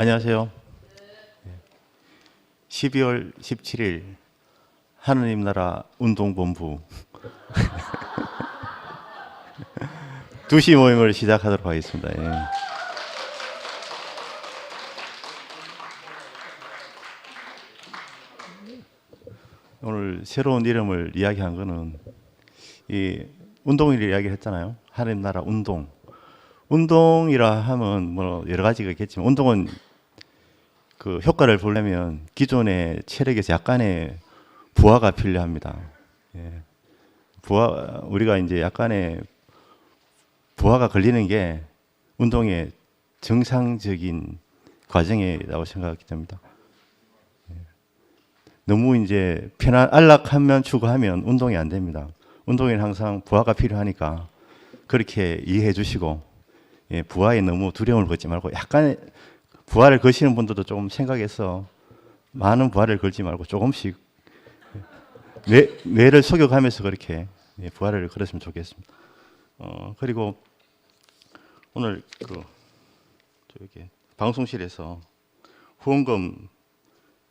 안녕하세요. 12월 17일 하느님 나라 운동본부 2시 모임을 시작하도록 하겠습니다. 예. 오늘 새로운 이름을 이야기한 거는 이 운동을 이야기를 했잖아요. 하느님 나라 운동. 운동이라 하면 뭐 여러 가지가 있겠지만 운동은 그 효과를 보려면 기존의 체력에서 약간의 부하가 필요합니다. 예. 부하 우리가 이제 약간의 부하가 걸리는 게 운동의 정상적인 과정이라고 생각하기 됩니다. 예. 너무 이제 편안 안락하면 추구하면 운동이 안 됩니다. 운동에는 항상 부하가 필요하니까 그렇게 이해해 주시고 예, 부하에 너무 두려움을 갖지 말고 약간 부하를 거시는 분들도 조금 생각해서 많은 부하를 걸지 말고 조금씩 뇌, 뇌를 속여가면서 그렇게 예, 부하를 걸었으면 좋겠습니다. 어, 그리고 오늘 그 저기 방송실에서 후원금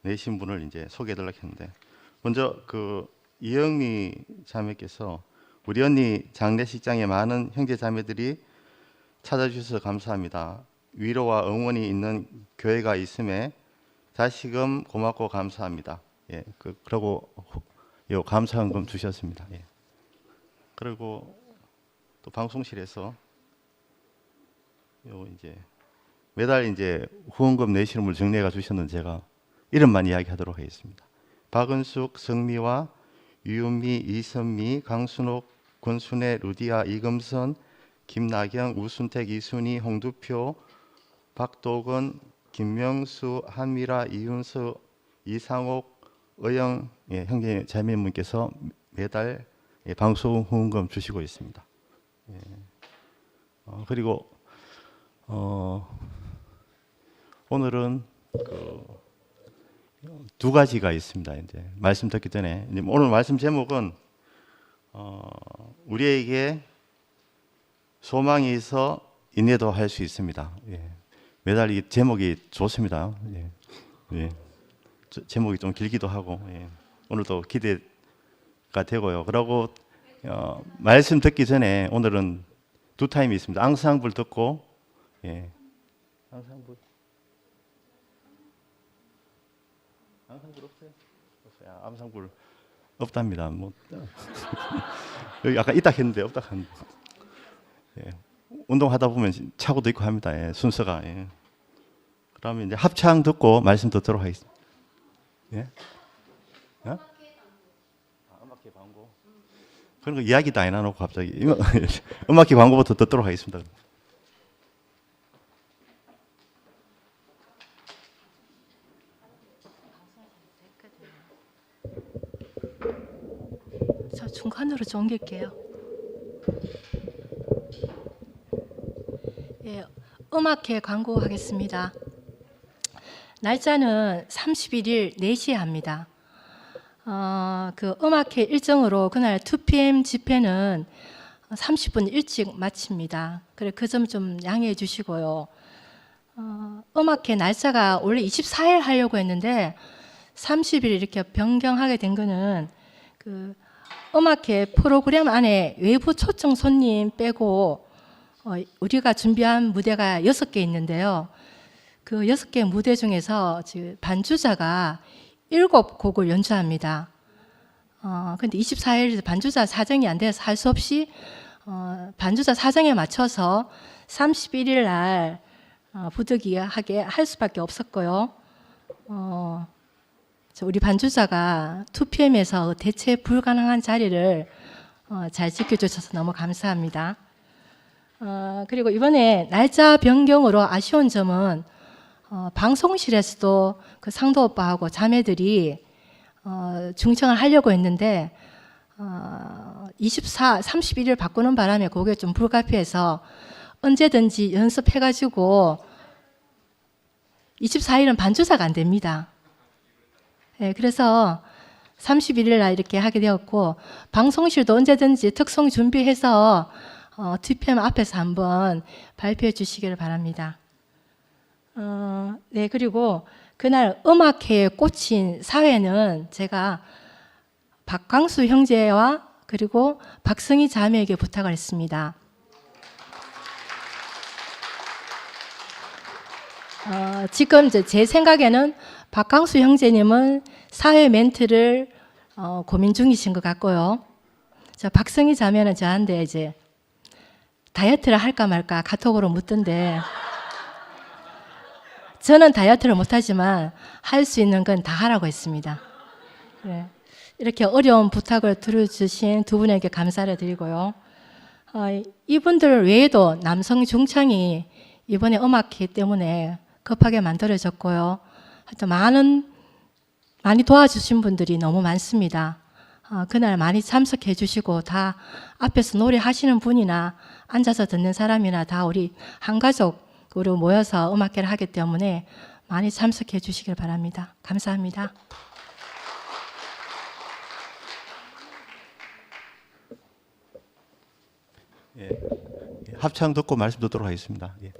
내신 분을 이제 소개해달라고 했는데 먼저 그 이영미 자매께서 우리 언니 장례식장에 많은 형제 자매들이 찾아주셔서 감사합니다. 위로와 응원이 있는 교회가 있음에 다시금 고맙고 감사합니다. 예, 그 그러고 후- 요 감사헌금 주셨습니다. 예. 그리고 또 방송실에서 요 이제 매달 이제 후원금 내시는 분 정리해가 주셨는데 제가 이름만 이야기하도록 하겠습니다. 박은숙, 성미와 유은미, 이선미, 강순옥, 권순애, 루디아, 이금선, 김나경, 우순택, 이순희, 홍두표, 박도건, 김명수, 한미라, 이윤수, 이상옥, 의영 예, 형제 자매분께서 매달 예, 방송 후원금 주시고 있습니다. 예. 어, 그리고 어, 오늘은 그 두 가지가 있습니다. 이제 말씀 듣기 전에 오늘 말씀 제목은 어, 우리에게 소망이 있어 인내도 할 수 있습니다. 예. 매달 이 제목이 좋습니다. 예. 예. 저- 제목이 좀 길기도 하고 예. 오늘도 기대가 되고요. 그리고 어, 말씀 듣기 전에 오늘은 두 타임이 있습니다. 앙상블 듣고 예. 앙상블 앙상블 없어요? 없어요. 아, 앙상블 없답니다. 뭐 여기 아까 있다 했는데 없다 했는데 예. 운동하다 보면 차고도 있고 합니다. 예. 순서가 예. 그러면 이제 합창 듣고 말씀 듣도록 하겠습니다. 예? 어? 아, 음악회 광고. 그런 거 이야기도 안 해놓고 갑자기 음악회 광고부터 듣도록 하겠습니다. 저 중간으로 좀 옮길게요. 예, 음악회 광고하겠습니다. 날짜는 31일 4시에 합니다. 어, 그 음악회 일정으로 그날 2PM 집회는 30분 일찍 마칩니다. 그래 그 점 좀 양해해 주시고요. 어, 음악회 날짜가 원래 24일 하려고 했는데 30일 이렇게 변경하게 된 거는 그 음악회 프로그램 안에 외부 초청 손님 빼고 어, 우리가 준비한 무대가 여섯 개 있는데요. 그 여섯 개 무대 중에서 반주자가 일곱 곡을 연주합니다. 어, 근데 24일에서 반주자 사정이 안 돼서 할 수 없이 어, 반주자 사정에 맞춰서 31일 날 어, 부득이하게 할 수밖에 없었고요. 어, 저 우리 반주자가 2PM에서 대체 불가능한 자리를 어, 잘 지켜주셔서 너무 감사합니다. 어, 그리고 이번에 날짜 변경으로 아쉬운 점은 어, 방송실에서도 그 상도 오빠하고 자매들이 어, 중청을 하려고 했는데 어, 24, 31일 바꾸는 바람에 그게 좀 불가피해서 언제든지 연습해가지고 24일은 반주자가 안 됩니다. 예, 그래서 31일 날 이렇게 하게 되었고 방송실도 언제든지 특송 준비해서 어, TPM 앞에서 한번 발표해 주시기를 바랍니다. 어, 네, 그리고 그날 음악회에 꽂힌 사회는 제가 박광수 형제와 그리고 박성희 자매에게 부탁을 했습니다. 어, 지금 제 생각에는 박광수 형제님은 사회 멘트를 어, 고민 중이신 것 같고요. 저 박성희 자매는 저한테 이제 다이어트를 할까 말까 카톡으로 묻던데 저는 다이어트를 못하지만 할 수 있는 건 다 하라고 했습니다. 네. 이렇게 어려운 부탁을 들어주신 두 분에게 감사를 드리고요. 어, 이분들 외에도 남성 중창이 이번에 음악회 때문에 급하게 만들어졌고요. 하여튼 많은 많이 도와주신 분들이 너무 많습니다. 어, 그날 많이 참석해 주시고 다 앞에서 노래하시는 분이나 앉아서 듣는 사람이나 다 우리 한 가족으로 모여서 음악회를 하기 때문에 많이 참석해 주시길 바랍니다. 감사합니다. 합창 듣고 말씀 듣도록 하겠습니다. 예.